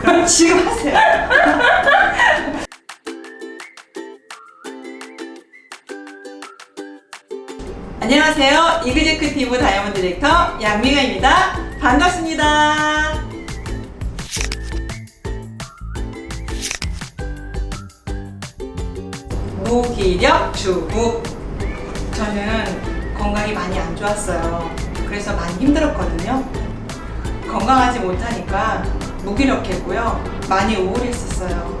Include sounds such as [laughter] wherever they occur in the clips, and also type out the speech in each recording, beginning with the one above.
[laughs] 지금 하세요. [laughs] 안녕하세요. 이그제크 티브 다이아몬드 디렉터 양미가입니다. 반갑습니다. 무기력 주부. 저는 건강이 많이 안 좋았어요. 그래서 많이 힘들었거든요. 건강하지 못하니까 무기력했고요. 많이 우울했었어요.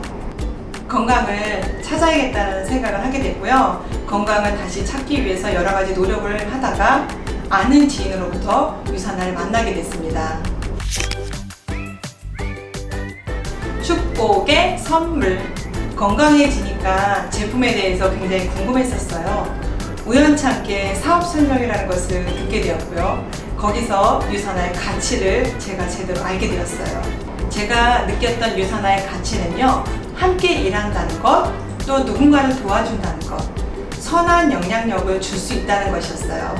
건강을 찾아야겠다는 생각을 하게 됐고요. 건강을 다시 찾기 위해서 여러 가지 노력을 하다가 아는 지인으로부터 유산화를 만나게 됐습니다. 축복의 선물. 건강해지니까 제품에 대해서 굉장히 궁금했었어요. 우연찮게 사업 설명이라는 것을 듣게 되었고요. 거기서 유산화의 가치를 제가 제대로 알게 되었어요. 제가 느꼈던 유산화의 가치는요, 함께 일한다는 것, 또 누군가를 도와준다는 것, 선한 영향력을 줄 수 있다는 것이었어요.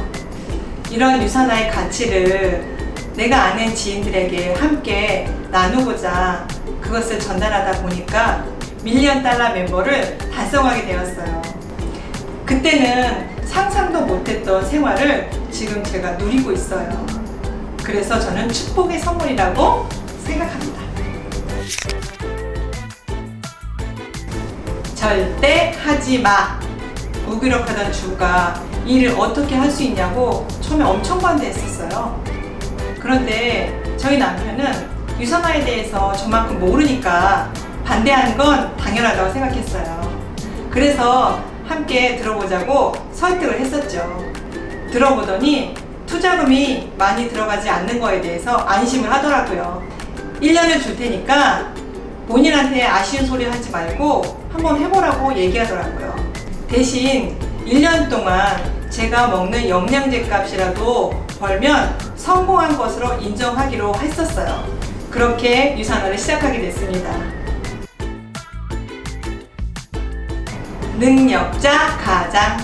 이런 유산화의 가치를 내가 아는 지인들에게 함께 나누고자 그것을 전달하다 보니까 밀리언 달러 멤버를 달성하게 되었어요. 그때는 상상도 못했던 생활을 지금 제가 누리고 있어요. 그래서 저는 축복의 선물이라고 생각합니다. 절대 하지 마. 무기력하던 주가 일을 어떻게 할 수 있냐고 처음에 엄청 반대했었어요. 그런데 저희 남편은 유산화에 대해서 저만큼 모르니까 반대하는 건 당연하다고 생각했어요. 그래서 함께 들어보자고 설득을 했었죠. 들어보더니 투자금이 많이 들어가지 않는 거에 대해서 안심을 하더라고요. 1년을 줄 테니까 본인한테 아쉬운 소리 하지 말고 한번 해보라고 얘기하더라고요. 대신 1년 동안 제가 먹는 영양제 값이라도 벌면 성공한 것으로 인정하기로 했었어요. 그렇게 유산화를 시작하게 됐습니다. 능력자 가장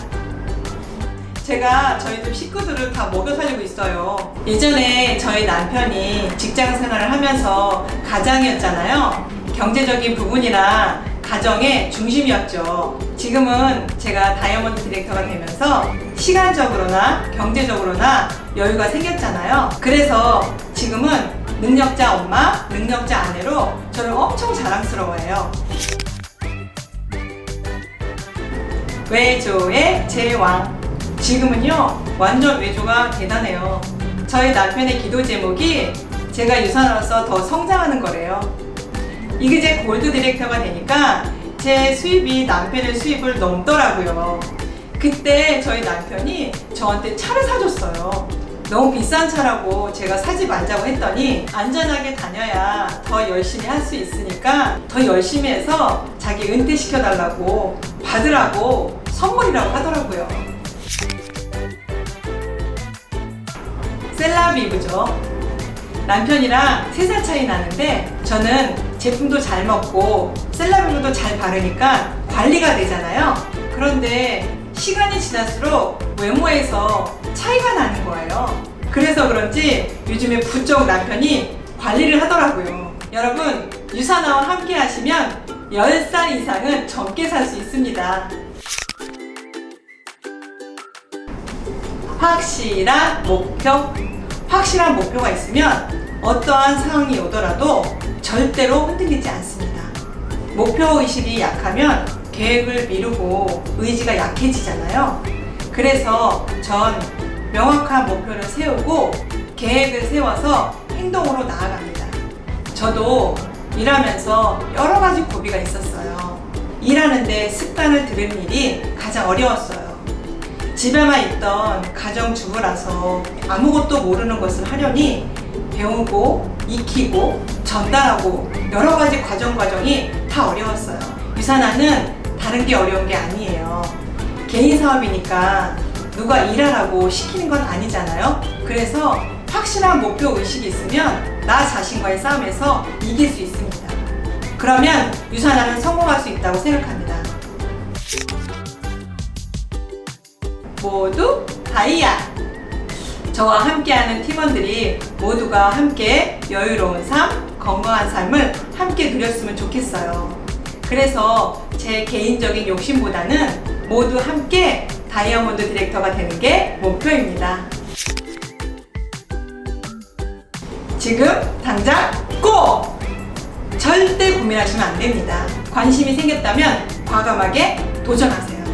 제가 저희 집 식구들을 다 먹여 살리고 있어요. 예전에 저희 남편이 직장 생활을 하면서 가장이었잖아요. 경제적인 부분이나 가정의 중심이었죠. 지금은 제가 다이아몬드 디렉터가 되면서 시간적으로나 경제적으로나 여유가 생겼잖아요. 그래서 지금은 능력자 엄마, 능력자 아내로 저를 엄청 자랑스러워해요. 외조의 제왕. 지금은요, 완전 외조가 대단해요. 저희 남편의 기도 제목이 제가 유산으로서 더 성장하는 거래요. 이게 제 골드 디렉터가 되니까 제 수입이 남편의 수입을 넘더라고요. 그때 저희 남편이 저한테 차를 사줬어요. 너무 비싼 차라고 제가 사지 말자고 했더니 안전하게 다녀야 더 열심히 할 수 있으니까 더 열심히 해서 자기 은퇴시켜달라고 받으라고 선물이라고 하더라고요. 셀라비브죠. 남편이랑 3살 차이 나는데 저는 제품도 잘 먹고 셀라비브도 잘 바르니까 관리가 되잖아요. 그런데 시간이 지날수록 외모에서 차이가 나는 거예요. 그래서 그런지 요즘에 부쩍 남편이 관리를 하더라고요. 여러분, 유산화와 함께 하시면 10살 이상은 젊게 살 수 있습니다. 확실한 목표. 확실한 목표가 있으면 어떠한 상황이 오더라도 절대로 흔들리지 않습니다. 목표 의식이 약하면 계획을 미루고 의지가 약해지잖아요. 그래서 전 명확한 목표를 세우고 계획을 세워서 행동으로 나아갑니다. 저도 일하면서 여러 가지 고비가 있었어요. 일하는데 습관을 들이는 일이 가장 어려웠어요. 집에만 있던 가정주부라서 아무것도 모르는 것을 하려니 배우고 익히고 전달하고 여러 가지 과정 과정이 다 어려웠어요. 유산화는 다른 게 어려운 게 아니에요. 개인 사업이니까 누가 일하라고 시키는 건 아니잖아요. 그래서 확실한 목표 의식이 있으면 나 자신과의 싸움에서 이길 수 있습니다. 그러면 유산화는 성공할 수 있다고 생각합니다. 모두 다이아! 저와 함께하는 팀원들이 모두가 함께 여유로운 삶, 건강한 삶을 함께 누렸으면 좋겠어요. 그래서 제 개인적인 욕심보다는 모두 함께 다이아몬드 디렉터가 되는 게 목표입니다. 지금 당장 꼭! 절대 고민하시면 안 됩니다. 관심이 생겼다면 과감하게 도전하세요.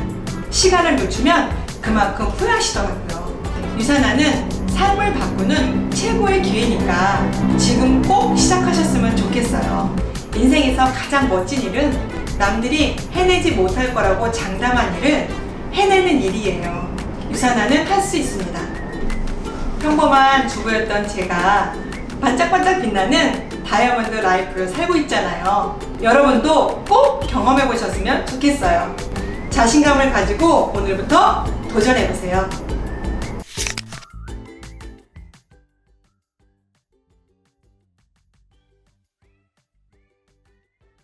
시간을 늦추면 그만큼 후회하시더라고요. 유산화는 삶을 바꾸는 최고의 기회니까 지금 꼭 시작하셨으면 좋겠어요. 인생에서 가장 멋진 일은 남들이 해내지 못할 거라고 장담한 일을 해내는 일이에요. 유산화는 할 수 있습니다. 평범한 주부였던 제가 반짝반짝 빛나는 다이아몬드 라이프를 살고 있잖아요. 여러분도 꼭 경험해 보셨으면 좋겠어요. 자신감을 가지고 오늘부터 도전해 보세요.